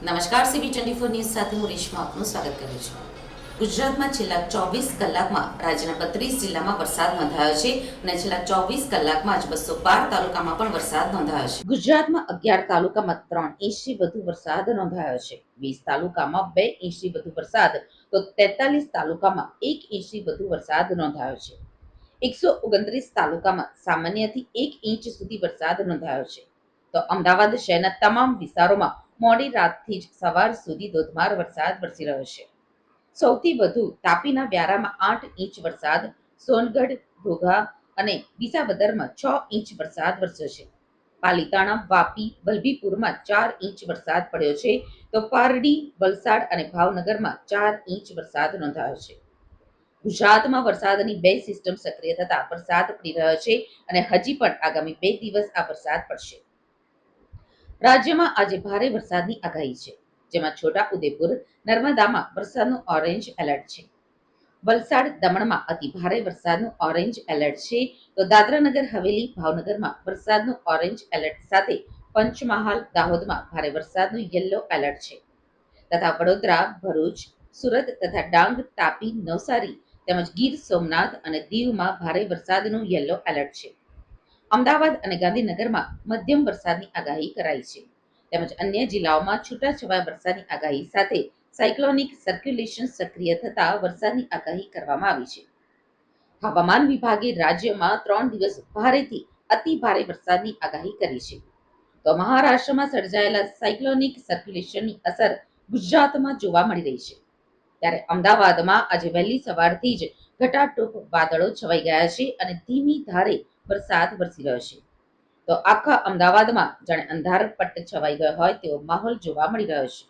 નમસ્કાર CB twenty four news સાથે હું રેશમા આપનું સ્વાગત કરું છું. ગુજરાતમાં છેલ્લા ચોવીસ કલાકમાં, રાજ્યના બત્રીસ જિલ્લામાં વરસાદ નોંધાયો છે અને છેલ્લા ચોવીસ કલાકમાં જ બસો બાર તાલુકામાં પણ વરસાદ નોંધાયો છે. ગુજરાતમાં અગિયાર તાલુકામાં ત્રણ ઇંચથી વધુ વરસાદ નોંધાયો છે. વીસ તાલુકામાં બે ઇંચથી વધુ વરસાદ, તો તેતાલીસ તાલુકામાં એક ઇંચથી વધુ વરસાદ નોંધાયો છે. એકસો ઓગણત્રીસ તાલુકામાં સામાન્યથી એક ઇંચ સુધી વરસાદ નોંધાયો છે. તો અમદાવાદ શહેરના તમામ વિસ્તારોમાં મોડી રાતથી જ સવાર સુધી ધોધમાર વરસાદ વરસી રહ્યો છે. સૌથી વધુ તાપીના વ્યારામાં આઠ ઇંચ વરસાદ, સોનગઢ ઘોઘા અને વિસાવદરમાં છ ઇંચ વરસાદ વરસ્યો છે. પાલિતાણા, વાપી, વલભીપુરમાં ચાર ઇંચ વરસાદ પડ્યો છે તો પારડી, વલસાડ અને ભાવનગરમાં ચાર ઇંચ વરસાદ નોંધાયો છે. ગુજરાતમાં વરસાદની બે સિસ્ટમ સક્રિય થતા વરસાદ પડી રહ્યો છે અને હજી પણ આગામી બે દિવસ આ વરસાદ પડશે. રાજ્યમાં આજે ભારે વરસાદની આગાહી છે, જેમાં છોટા ઉદેપુર નર્મદામાં વરસાદનું ઓરેન્જ એલર્ટ છે. વલસાડ, દમણમાં અતિ ભારે વરસાદનું ઓરેન્જ એલર્ટ છે, તો દાદરાનગર, હવેલી, ભાવનગરમાં વરસાદનું ઓરેન્જ એલર્ટ સાથે પંચમહાલ, દાહોદમાં ભારે વરસાદનું યલો એલર્ટ છે. તથા વડોદરા, ભરૂચ, સુરત તથા ડાંગ, તાપી, નવસારી તેમજ ગીર સોમનાથ અને દીવમાં ભારે વરસાદનું યલો એલર્ટ છે. અમદાવાદ અને ગાંધીનગરમાં મધ્યમ વરસાદની આગાહી કરાઈ છે. તેમજ અન્ય જિલ્લાઓમાં છૂટાછવાયા વરસાદની આગાહી સાથે સાયક્લોનિક સર્ક્યુલેશન સક્રિય થતા વરસાદની આગાહી કરવામાં આવી છે. હવામાન વિભાગે રાજ્યમાં ત્રણ દિવસ ભારેથી અતિ ભારે વરસાદની આગાહી કરી છે. તો મહારાષ્ટ્રમાં સર્જાયેલા સાયક્લોનિક સર્ક્યુલેશનની અસર ગુજરાતમાં જોવા મળી રહી છે. ત્યારે અમદાવાદમાં આજે વહેલી સવારથી જ ઘટાટોપ વાદળો છવાઈ ગયા છે અને ધીમી ધારે વરસાદ વરસી રહ્યો છે. તો આખા અમદાવાદમાં જાણે અંધારપટ્ટ છવાઈ ગયો હોય તેવો માહોલ જોવા મળી રહ્યો છે.